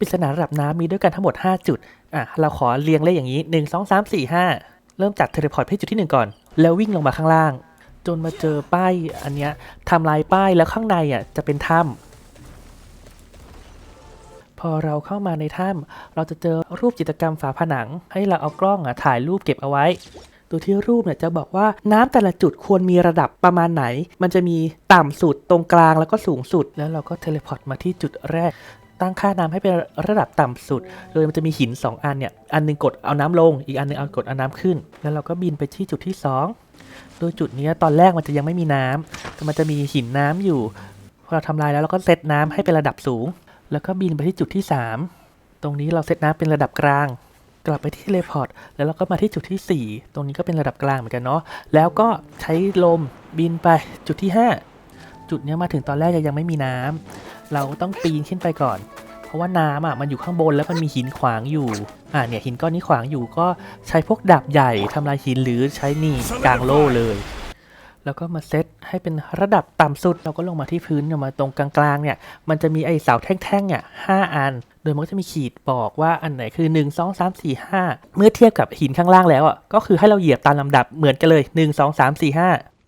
ปริศนาระดับน้ำมีด้วยกันทั้งหมด 5 จุด อะ เราขอเรียงเลขอย่างนี้ 1 2 3 4 5 เริ่มจากเทเลพอร์ตไปที่จุดที่ 1 ก่อน แล้ววิ่งลงมาข้างล่าง จนมาเจอป้ายอันเนี้ยทำลายป้ายแล้วข้างในอะจะเป็นถ้ำพอเราเข้ามาในถ้ำเราจะเจอรูปจิตรกรรมฝาผนัง ให้เราเอากล้องอะถ่ายรูปเก็บเอาไว้ ตัวที่รูปเนี่ยจะบอกว่าน้ำแต่ละจุดควรมีระดับประมาณไหน มันจะมีต่ำสุดตรงกลางแล้วก็สูงสุด แล้วเราก็เทเลพอร์ตมาที่จุดแรก ตั้งค่าน้ำให้เป็นระดับต่ำสุด โดยมันจะมีหิน 2 อันเนี่ย อันหนึงกดเอาน้ำลง อีกอันหนึงเอากดเอาน้ำขึ้น แล้วเราก็บินไปที่จุดที่ 2 โดยจุดนี้ตอนแรกมันจะยังไม่มีน้ำแต่มันจะมีหินน้ำอยู่ พอเราทำลายแล้วเราก็เซตน้ำให้เป็นระดับสูง แล้วก็บินไปที่จุดที่ 3 ตรงนี้เราเซตน้ำเป็นระดับกลาง กลับไปที่เลพอร์ตแล้วเราก็มาที่จุดที่ 4 ตรงนี้ก็เป็นระดับกลางเหมือนกันเนาะ แล้วก็ใช้ลมบินไปจุดที่ 5 จุดนี้มาถึงตอนแรกยังไม่มีน้ำ เราต้องปีนขึ้นไปก่อน เพราะว่าน้ำอะมันอยู่ข้างบนแล้วมันมีหินขวางอยู่ อ่าเนี่ยหินก้อนนี้ขวางอยู่ก็ใช้พวกดาบใหญ่ทำลายหินหรือใช้นี่กลางโล่เลย แล้วก็มาเซตให้เป็นระดับต่ำสุด เราก็ลงมาที่พื้นมาตรงกลางๆเนี่ย มันจะมีไอเสาแท่งๆเนี่ยห้าอัน โดยมันก็จะมีขีดบอกว่าอันไหนคือ 1 2 3 4 5 เมื่อเทียบกับหินข้างล่างแล้วอะก็คือให้เราเหยียบตามลำดับเหมือนกันเลย 1 2 3 4 5